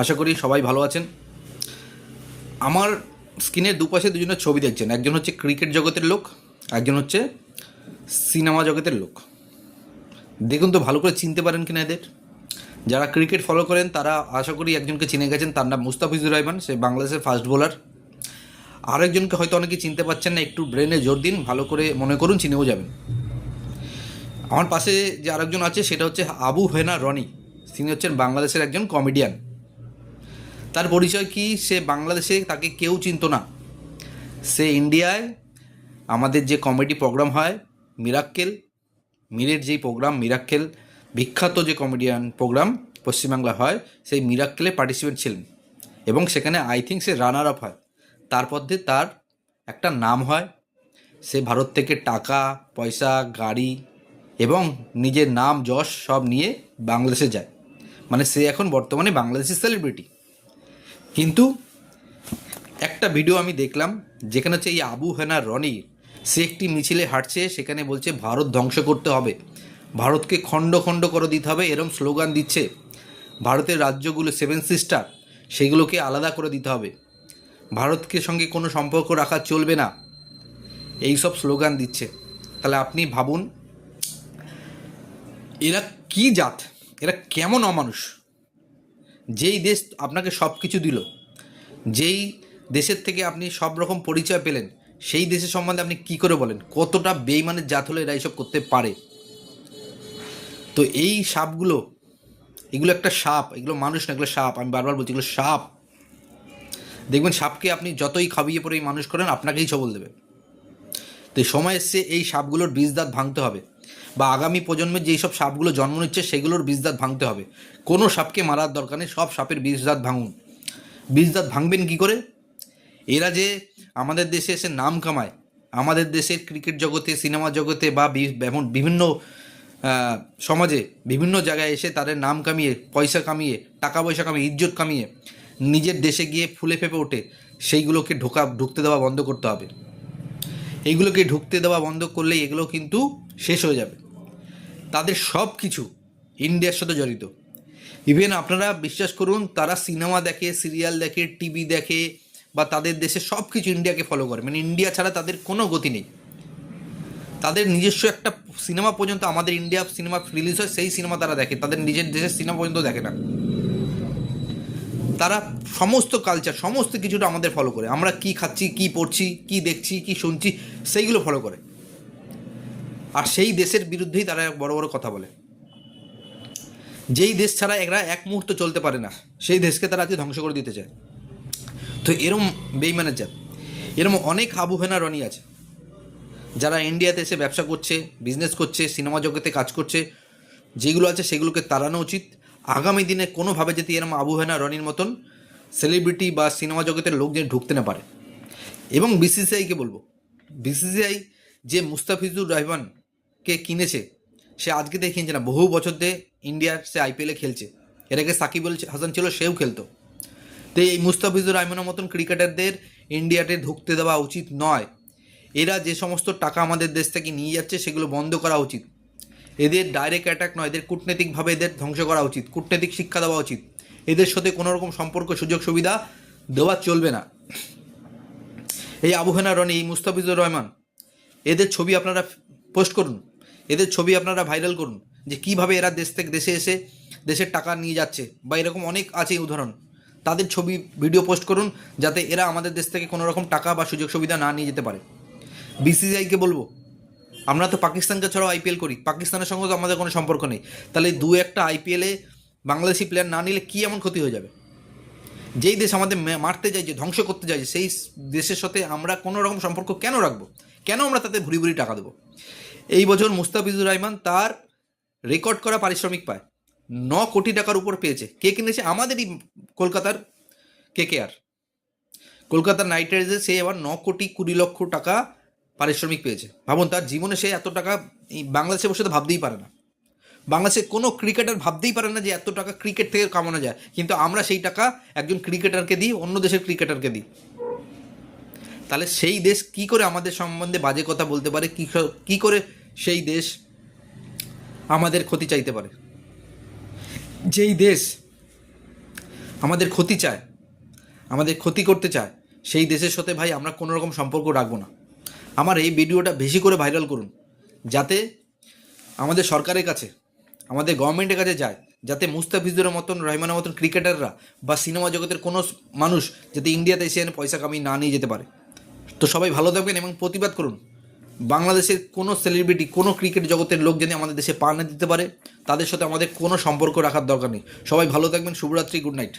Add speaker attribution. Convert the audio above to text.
Speaker 1: আশা করি সবাই ভালো আছেন। আমার স্ক্রিনের দুপাশে দুজনের ছবি দেখছেন। একজন হচ্ছে ক্রিকেট জগতের লোক, একজন হচ্ছে সিনেমা জগতের লোক। দেখুন তো, ভালো করে চিনতে পারেন কিনা এদের। যারা ক্রিকেট ফলো করেন, তারা আশা করি একজনকে চিনে গেছেন। তার নাম মুস্তাফিজুর রহমান, সে বাংলাদেশের ফাস্ট বোলার আরেকজনকে হয়তো অনেকে চিনতে পারছেন না, একটু ব্রেনে জোর দিন, ভালো করে মনে করুন, চিনেও যাবেন। আমার পাশে যে আরেকজন আছে, সেটা হচ্ছে আবু হেনা রনি। তিনি হচ্ছেন বাংলাদেশের একজন কমেডিয়ান তার পরিচয় কি? সে বাংলাদেশে তাকে কেউ চিনতো না। সে ইন্ডিয়ায় আমাদের যে কমেডি প্রোগ্রাম হয়, মিরাক্কেল, মিরের যেই প্রোগ্রাম, মিরাক্কেল, বিখ্যাত যে কমেডিয়ান প্রোগ্রাম পশ্চিমবাংলা হয়, সেই মিরাক্কেলে পার্টিসিপেন্ট ছিলেন। এবং সেখানে আই থিঙ্ক সে রানার আপ হয়। তারপর দিয়ে তার একটা নাম হয়, সে ভারত থেকে টাকা, পয়সা, গাড়ি এবং নিজের নাম, যশ সব নিয়ে বাংলাদেশে যায়। মানে সে এখন বর্তমানে বাংলাদেশের সেলিব্রিটি কিন্তু একটা ভিডিও আমি দেখলাম, যেখানে হচ্ছে এই আবু হেনা রনি, সে একটি মিছিলে হাঁটছে, সেখানে বলছে ভারত ধ্বংস করতে হবে। ভারতকে খণ্ড খণ্ড করে দিতে হবে, এরম স্লোগান দিচ্ছে ভারতের রাজ্যগুলো সেভেন সিস্টার সেগুলোকে আলাদা করে দিতে হবে। ভারতকে সঙ্গে কোনো সম্পর্ক রাখা চলবে না, এই সব স্লোগান দিচ্ছে। তাহলে আপনি ভাবুন, এরা কি জাত? এরা কেমন অমানুষ? যেই দেশ আপনাকে সব কিছু দিল, যেই দেশের থেকে আপনি সব রকম পরিচয় পেলেন, সেই দেশের সম্বন্ধে আপনি কি করে বলেন? কতটা বেইমানের জাত হলে এরা এইসব করতে পারে? তো এই সাপগুলো, এগুলো একটা সাপ, এগুলো মানুষ না, এগুলো সাপ, আমি বারবার বলছি এগুলো সাপ। দেখবেন সাপকে আপনি যতই খাবিয়ে পরে এই মানুষ করেন, আপনাকেই ছবল দেবে। তো সময় এসছে এই সাপগুলোর বীজদাঁত ভাঙতে হবে। বা আগামী প্রজন্মের যেই সব সাপগুলো জন্ম নিচ্ছে সেগুলোর বীজদাঁত ভাঙতে হবে। কোনো সাপকে মারার দরকার নেই, সব সাপের বীজদাঁত ভাঙুন। বীজদাঁত ভাঙবেন কি করে? এরা যে আমাদের দেশে এসে নাম কামায়, আমাদের দেশের ক্রিকেট জগতে, সিনেমা জগতে বা বিভিন্ন সমাজে বিভিন্ন জায়গায় এসে তাদের নাম কামিয়ে, পয়সা কামিয়ে, টাকা পয়সা কামিয়ে, ইজ্জত কামিয়ে নিজের দেশে গিয়ে ফুলে ফেপে ওঠে, সেইগুলোকে ঢোকা, ঢুকতে দেওয়া বন্ধ করতে হবে। এইগুলোকে ঢুকতে দেওয়া বন্ধ করলে এগুলো কিন্তু শেষ হয়ে যাবে। তাদের সব কিছু ইন্ডিয়ার সাথে জড়িত। ইভেন আপনারা বিশ্বাস করুন, তারা সিনেমা দেখে, সিরিয়াল দেখে, টিভি দেখে, বা তাদের দেশে সব কিছু ইন্ডিয়াকে ফলো করে। মানে ইন্ডিয়া ছাড়া তাদের কোনো গতি নেই। তাদের নিজস্ব একটা সিনেমা পর্যন্ত আমাদের ইন্ডিয়া সিনেমা রিলিজ হয়, সেই সিনেমা তারা দেখে। তাদের নিজের দেশের সিনেমা পর্যন্ত দেখে না। তারা সমস্ত কালচার সমস্ত কিছুটা আমাদের ফলো করে। আমরা কি খাচ্ছি, কি পড়ছি, কি দেখছি, কি শুনছি, সেইগুলো ফলো করে। আর সেই দেশের বিরুদ্ধেই তারা বড় বড় কথা বলে। যেই দেশ ছাড়া এরা এক মুহূর্ত চলতে পারে না, সেই দেশকে তারা আজকে ধ্বংস করে দিতে চায়। তো এরম বেইমানের জাত, এরম অনেক আবুহেনা রনি আছে, যারা ইন্ডিয়াতে এসে ব্যবসা করছে বিজনেস করছে সিনেমা জগতে কাজ করছে, যেগুলো আছে সেগুলোকে তাড়ানো উচিত। আগামী দিনে কোনোভাবে যদি এরম আবুহেনা রনির মতন সেলিব্রিটি বা সিনেমা জগতের লোক যেন ঢুকতে না পারে। এবং বিসিসিআইকে বলব বিসিসিআই যে মুস্তাফিজুর রহমানকে কিনেছে, সে আজকে দিয়ে কিনছে না। বহু বছর দিয়ে ইন্ডিয়ার সে আইপিএলে খেলছে। এর আগে সাকিব হাসান ছিল, সেও খেলতো। তো এই মুস্তাফিজুর রহমানের মতন ক্রিকেটারদের ইন্ডিয়াতে ঢুকতে দেওয়া উচিত নয়। এরা যে সমস্ত টাকা আমাদের দেশ থেকে নিয়ে যাচ্ছে, সেগুলো বন্ধ করা উচিত। এদের ডাইরেক্ট অ্যাটাক নয়, এদের কূটনৈতিকভাবে এদের ধ্বংস করা উচিত, কূটনৈতিক শিক্ষা দেওয়া উচিত। এদের সাথে কোনো রকম সম্পর্ক, সুযোগ, সুবিধা দেওয়া চলবে না। এই আবুহেনা রনি, এই মুস্তাফিজুর রহমান, এদের ছবি আপনারা পোস্ট করুন। এদের ছবি আপনারা ভাইরাল করুন যে কীভাবে এরা দেশ থেকে দেশে এসে দেশের টাকা নিয়ে যাচ্ছে বা এরকম অনেক আছে উদাহরণ। তাদের ছবি ভিডিও পোস্ট করুন যাতে এরা আমাদের দেশ থেকে কোনো রকম টাকা বা সুযোগ সুবিধা না নিয়ে যেতে পারে। বিসিসিআইকে বলব, আমরা তো পাকিস্তানকে ছাড়াও আইপিএল করি, পাকিস্তানের সঙ্গে তো আমাদের কোনো সম্পর্ক নেই। তাহলে দু একটা আইপিএলে বাংলাদেশি প্লেয়ার না নিলে কী এমন ক্ষতি হয়ে যাবে? যেই দেশ আমাদের মারতে চাইছে ধ্বংস করতে চাইছে সেই দেশের সাথে আমরা কোনো রকম সম্পর্ক কেন রাখব? কেন আমরা তাতে ভুরি ভুরি টাকা দেবো? এই বছর মুস্তাফিজুর রহমান তার রেকর্ড করা পারিশ্রমিক পায়। ন কোটি টাকার উপর পেয়েছে। কে কিনেছে? আমাদেরই কলকাতার কে কে আর। কলকাতার নাইট রাইডার্সে সে এবার ন কোটি কুড়ি লক্ষ টাকা পারিশ্রমিক পেয়েছে। ভাবুন, তার জীবনে সে এত টাকা বাংলাদেশে বসে তো ভাবতেই পারে না। বাংলাদেশে কোনো ক্রিকেটার ভাবতেই পারে না যে এত টাকা ক্রিকেট থেকে কামানো যায়। কিন্তু আমরা সেই টাকা একজন ক্রিকেটারকে দিই, অন্য দেশের ক্রিকেটারকে দিই। তাহলে সেই দেশ কি করে আমাদের সম্বন্ধে বাজে কথা বলতে পারে? ক- কী করে সেই দেশ আমাদের ক্ষতি চাইতে পারে। যেই দেশ আমাদের ক্ষতি চায়, আমাদের ক্ষতি করতে চায়, সেই দেশের সাথে ভাই আমরা কোনো রকম সম্পর্ক রাখব না। আমার এই ভিডিওটা বেশি করে ভাইরাল করুন, যাতে আমাদের সরকারের কাছে, আমাদের গভর্নমেন্টের কাছে যায়, যাতে মুস্তাফিজুরের মতন, রহমানের মতন ক্রিকেটাররা বা সিনেমা জগতের কোনো মানুষ যাতে ইন্ডিয়াতে এসে পয়সা কামিয়ে না নিয়ে যেতে পারে। তো সবাই ভালো থাকবেন এবং প্রতিবাদ করুন। বাংলাদেশের কোনো সেলিব্রিটি কোনো ক্রিকেট জগতের লোক যেন আমাদের দেশে পা না দিতে পারে, তাদের সাথে আমাদের কোনো সম্পর্ক রাখার দরকার নেই। সবাই ভালো থাকবেন, শুভরাত্রি গুড নাইট